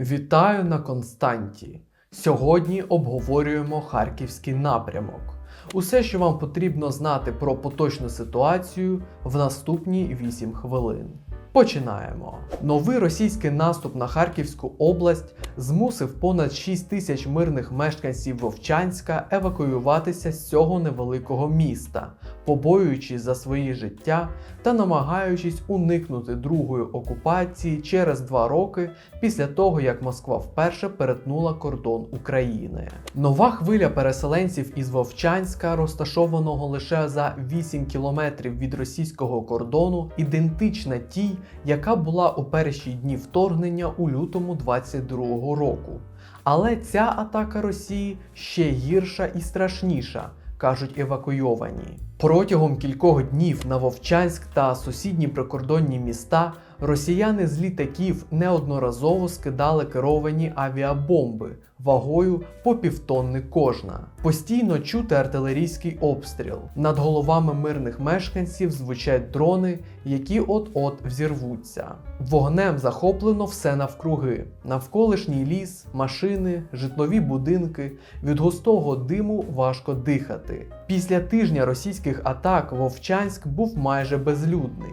Вітаю на Константі. Сьогодні обговорюємо харківський напрямок. Усе, що вам потрібно знати про поточну ситуацію в наступні 8 хвилин. Починаємо. Новий російський наступ на Харківську область змусив понад 6 тисяч мирних мешканців Вовчанська евакуюватися з цього невеликого міста, побоюючись за свої життя та намагаючись уникнути другої окупації через два роки після того, як Москва вперше перетнула кордон України. Нова хвиля переселенців із Вовчанська, розташованого лише за 8 кілометрів від російського кордону, ідентична тій, яка була у перші дні вторгнення у лютому 22-го року. Але ця атака Росії ще гірша і страшніша, кажуть евакуйовані. Протягом кількох днів на Вовчанськ та сусідні прикордонні міста росіяни з літаків неодноразово скидали керовані авіабомби вагою по півтонни кожна. Постійно чути артилерійський обстріл. Над головами мирних мешканців звучать дрони, які от-от взірвуться. Вогнем захоплено все навкруги: навколишній ліс, машини, житлові будинки. Від густого диму важко дихати. Після тижня російських атак Вовчанськ був майже безлюдний.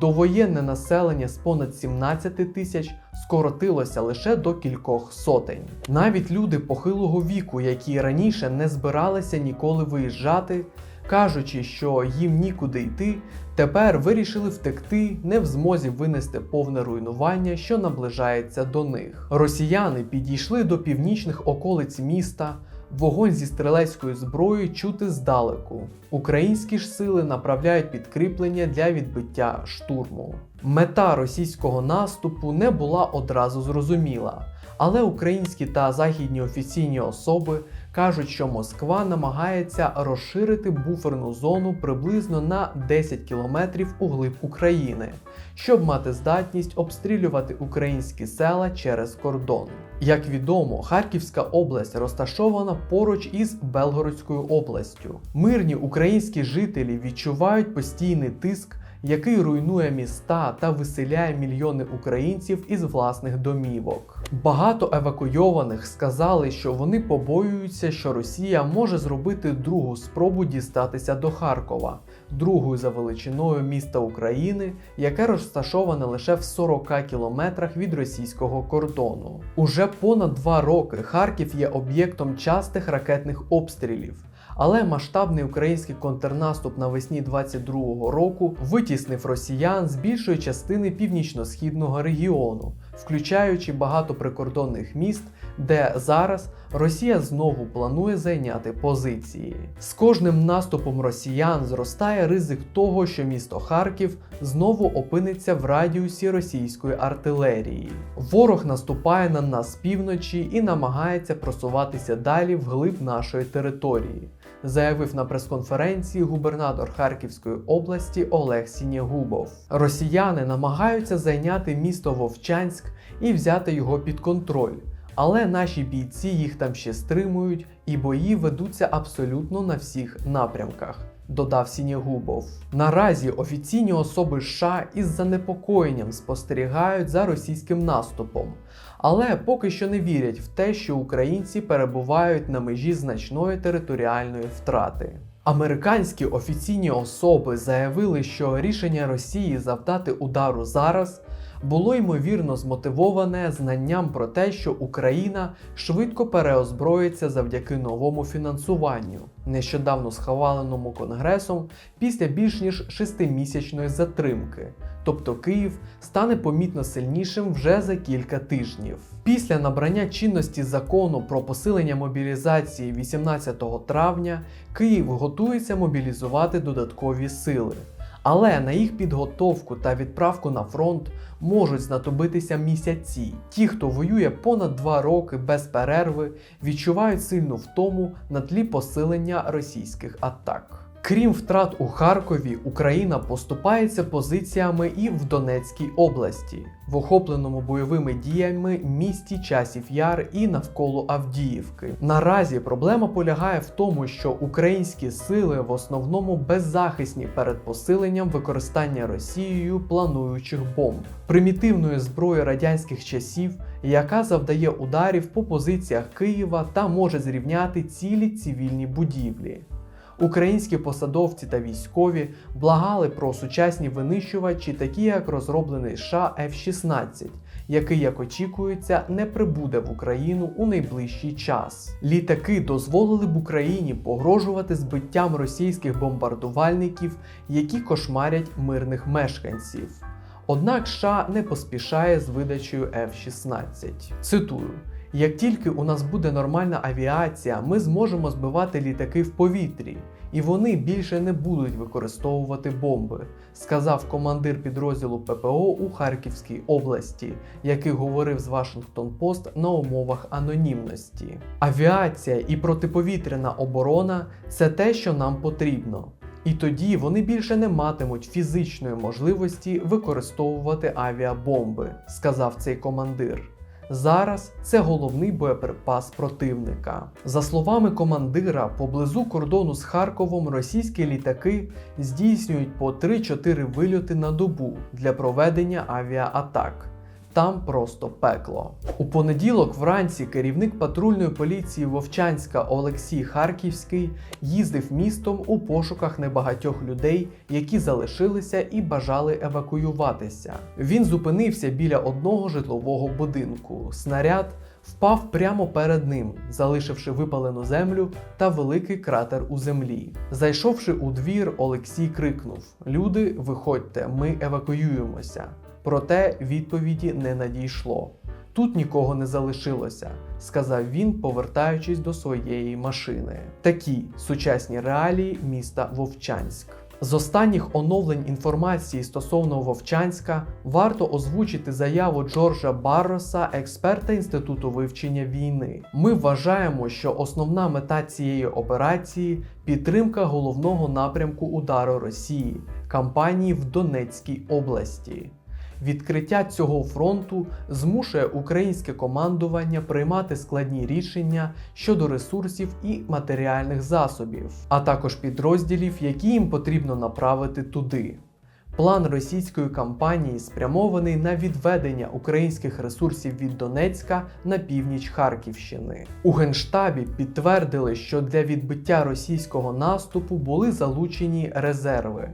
Довоєнне населення з понад 17 тисяч скоротилося лише до кількох сотень. Навіть люди похилого віку, які раніше не збиралися ніколи виїжджати, кажучи, що їм нікуди йти, тепер вирішили втекти, не в змозі винести повне руйнування, що наближається до них. Росіяни підійшли до північних околиць міста. Вогонь зі стрілецької зброї чути здалеку. Українські ж сили направляють підкріплення для відбиття штурму. Мета російського наступу не була одразу зрозуміла, але українські та західні офіційні особи кажуть, що Москва намагається розширити буферну зону приблизно на 10 кілометрів у глиб України, щоб мати здатність обстрілювати українські села через кордон. Як відомо, Харківська область розташована поруч із Белгородською областю. Мирні українські жителі відчувають постійний тиск який руйнує міста та виселяє мільйони українців із власних домівок. Багато евакуйованих сказали, що вони побоюються, що Росія може зробити другу спробу дістатися до Харкова, другою за величиною міста України, яке розташоване лише в 40 кілометрах від російського кордону. Уже понад два роки Харків є об'єктом частих ракетних обстрілів. Але масштабний український контрнаступ навесні 22-го року витіснив росіян з більшої частини північно-східного регіону, включаючи багато прикордонних міст, де зараз Росія знову планує зайняти позиції. З кожним наступом росіян зростає ризик того, що місто Харків знову опиниться в радіусі російської артилерії. Ворог наступає на нас з півночі і намагається просуватися далі вглиб нашої території заявив на прес-конференції губернатор Харківської області Олег Сінєгубов. Росіяни намагаються зайняти місто Вовчанськ і взяти його під контроль. Але наші бійці їх там ще стримують, і бої ведуться абсолютно на всіх напрямках. Додав Сінєгубов. Наразі офіційні особи США із занепокоєнням спостерігають за російським наступом, але поки що не вірять в те, що українці перебувають на межі значної територіальної втрати. Американські офіційні особи заявили, що рішення Росії завдати удару зараз було ймовірно змотивоване знанням про те, що Україна швидко переозброїться завдяки новому фінансуванню, нещодавно схваленому Конгресом після більш ніж шестимісячної затримки. Тобто Київ стане помітно сильнішим вже за кілька тижнів. Після набрання чинності закону про посилення мобілізації 18 травня Київ готується мобілізувати додаткові сили. Але на їх підготовку та відправку на фронт можуть знадобитися місяці. Ті, хто воює понад два роки без перерви, відчувають сильну втому на тлі посилення російських атак. Крім втрат у Харкові, Україна поступається позиціями і в Донецькій області, в охопленому бойовими діями місті Часів Яр і навколо Авдіївки. Наразі проблема полягає в тому, що українські сили в основному беззахисні перед посиленням використання Росією плануючих бомб, примітивної зброї радянських часів, яка завдає ударів по позиціях Києва та може зрівняти цілі цивільні будівлі. Українські посадовці та військові благали про сучасні винищувачі, такі як розроблений США F-16, який, як очікується, не прибуде в Україну у найближчий час. Літаки дозволили б Україні погрожувати збиттям російських бомбардувальників, які кошмарять мирних мешканців. Однак США не поспішає з видачею F-16. Цитую. Як тільки у нас буде нормальна авіація, ми зможемо збивати літаки в повітрі, і вони більше не будуть використовувати бомби, сказав командир підрозділу ППО у Харківській області, який говорив з Вашингтон Пост на умовах анонімності. Авіація і протиповітряна оборона це те, що нам потрібно. І тоді вони більше не матимуть фізичної можливості використовувати авіабомби, сказав цей командир. Зараз це головний боєприпас противника. За словами командира, поблизу кордону з Харковом російські літаки здійснюють по 3-4 вильоти на добу для проведення авіаатак. Там просто пекло. У понеділок вранці керівник патрульної поліції Вовчанська Олексій Харківський їздив містом у пошуках небагатьох людей, які залишилися і бажали евакуюватися. Він зупинився біля одного житлового будинку. Снаряд впав прямо перед ним, залишивши випалену землю та великий кратер у землі. Зайшовши у двір, Олексій крикнув: Люди, виходьте, ми евакуюємося. Проте відповіді не надійшло. Тут нікого не залишилося, сказав він, повертаючись до своєї машини. Такі сучасні реалії міста Вовчанськ. З останніх оновлень інформації стосовно Вовчанська варто озвучити заяву Джорджа Барроса, експерта Інституту вивчення війни. Ми вважаємо, що основна мета цієї операції підтримка головного напрямку удару Росії кампанії в Донецькій області. Відкриття цього фронту змушує українське командування приймати складні рішення щодо ресурсів і матеріальних засобів, а також підрозділів, які їм потрібно направити туди. План російської кампанії спрямований на відведення українських ресурсів від Донецька на північ Харківщини. У Генштабі підтвердили, що для відбиття російського наступу були залучені резерви.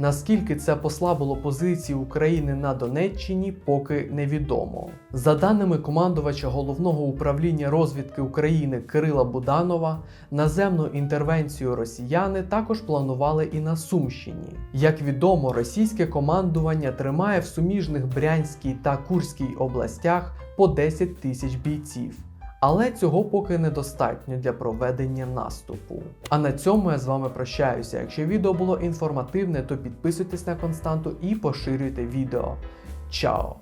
Наскільки це послабило позиції України на Донеччині, поки невідомо. За даними командувача головного управління розвідки України Кирила Буданова, наземну інтервенцію росіяни також планували і на Сумщині. Як відомо, російське командування тримає в суміжних Брянській та Курській областях по 10 тисяч бійців. Але цього поки недостатньо для проведення наступу. А на цьому я з вами прощаюся. Якщо відео було інформативне, то підписуйтесь на константу і поширюйте відео. Чао!